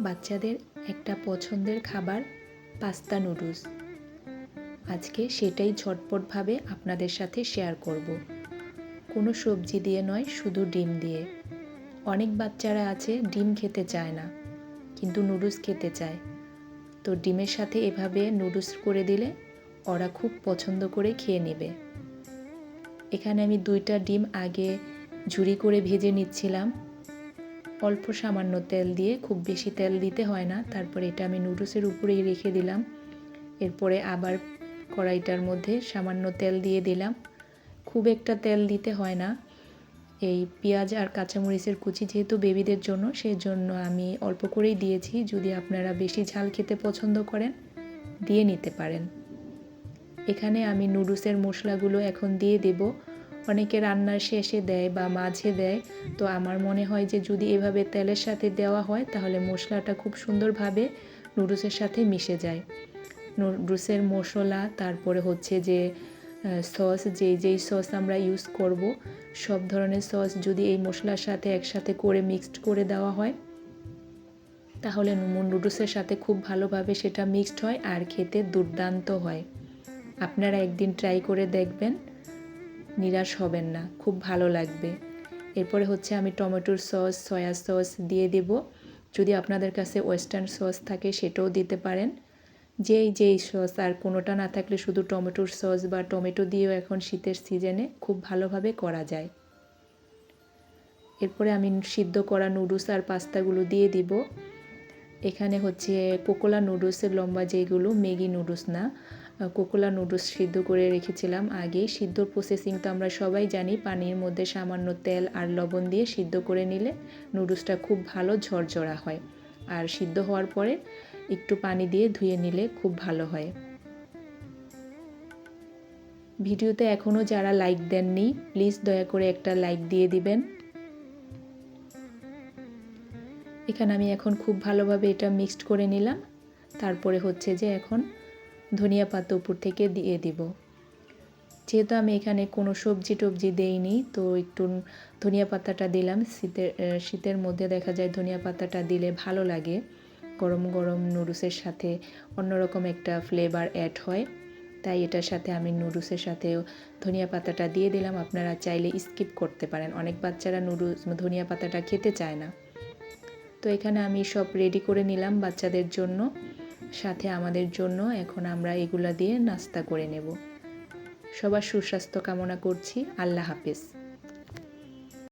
বাচ্চাদের একটা পছন্দের খাবার, পাস্তা নুডলস। আজকে সেটাই ঝটপটভাবে আপনাদের সাথে শেয়ার করব। কোনো সবজি দিয়ে নয়, শুধু ডিম দিয়ে। অনেক বাচ্চারা আছে, ডিম খেতে চায় না, কিন্তু নুডলস খেতে চায়। তো ডিমের সাথে এভাবে নুডলস করে দিলে ওরা খুব পছন্দ করে খেয়ে নেবে। এখানে আমি দুইটা ডিম আগে ঝুড়ি করে ভেজে নিচ্ছিলাম। অল্প সামান্য তেল দিয়ে, খুব বেশি তেল দিতে হয় না। তারপরে এটা আমি নুডলসের উপরেই রেখে দিলাম। এরপরে আবার কড়াইটার মধ্যে সামান্য তেল দিয়ে দিলাম। খুব একটা তেল দিতে হয় না। এই পেঁয়াজ আর কাঁচামরিচের কুচি যেহেতু বেবিদের জন্য সেই জন্য আমি অল্প করেই দিয়েছি। যদি আপনারা বেশি ঝাল খেতে পছন্দ করেন, দিয়ে নিতে পারেন। এখানে আমি নুডলসের মশলাগুলো এখন দিয়ে দেব। অনেকে রান্নার শেষে দেয় বা মাঝে দেয়। তো আমার মনে হয় যে যদি এভাবে তেলের সাথে দেওয়া হয়, তাহলে মশলাটা খুব সুন্দরভাবে নুডলসের সাথে মিশে যায়। নুডলসের মশলা, তারপরে হচ্ছে যে সস, যেই যেই সস আমরা ইউজ করব, সব ধরনের সস যদি এই মশলার সাথে একসাথে করে মিক্সড করে দেওয়া হয়, তাহলে নুডলসের সাথে খুব ভালোভাবে সেটা মিক্সড হয় আর খেতে দুর্দান্ত হয়। আপনারা একদিন ট্রাই করে দেখবেন। নিরাশ হবেন না, খুব ভালো লাগবে। এরপরে হচ্ছে আমি টমেটোর সস, সয়া সস দিয়ে দেব। যদি আপনাদের কাছে ওয়েস্টার্ন সস থাকে সেটাও দিতে পারেন। যেই যেই সস, আর কোনোটা না থাকলে শুধু টমেটোর সস বা টমেটো দিয়েও এখন শীতের সিজনে খুব ভালোভাবে করা যায়। এরপরে আমি সিদ্ধ করা নুডলস আর পাস্তাগুলো দিয়ে দিব। এখানে হচ্ছে কোকোলা নুডলসের লম্বা যেগুলো ম্যাগি নুডলস না। কোকোলা নুডলস সিদ্ধ করে রেখেছিলাম আগেই সিদ্ধ প্রসেসিং তো আমরা সবাই জানি, পানির মধ্যে সামান্য তেল আর লবণ দিয়ে সিদ্ধ করে নিলে নুডলসটা খুব ভালো ঝরঝরা হয়। আর সিদ্ধ হওয়ার পরে একটু পানি দিয়ে ধুয়ে নিলে খুব ভালো হয়। ভিডিওতে এখনও যারা লাইক দেননি প্লিজ দয়া করে একটা লাইক দিয়ে দিবেন। এখানে আমি এখন খুব ভালোভাবে এটা মিক্সড করে নিলাম। তারপরে হচ্ছে যে এখন ধনিয়া পাতা উপর থেকে দিয়ে দিব। যেহেতু আমি এখানে কোনো সবজি টবজি দেইনি, তো একটু ধনিয়া পাতাটা দিলাম। শীতের শীতের মধ্যে দেখা যায় ধনিয়া পাতাটা দিলে ভালো লাগে। গরম গরম নুডলসের সাথে অন্যরকম একটা ফ্লেভার অ্যাড হয়। তাই এটার সাথে আমি নুডলসের সাথেও ধনিয়া পাতাটা দিয়ে দিলাম। আপনারা চাইলে স্কিপ করতে পারেন। অনেক বাচ্চারা নুডলস, ধনিয়া পাতাটা খেতে চায় না। তো এখানে আমি সব রেডি করে নিলাম বাচ্চাদের জন্য। সাথে আমাদের জন্য এখন আমরা এগুলা দিয়ে নাস্তা করে নেব। সবার সুস্বাস্থ্য কামনা করছি। আল্লাহ হাফিজ।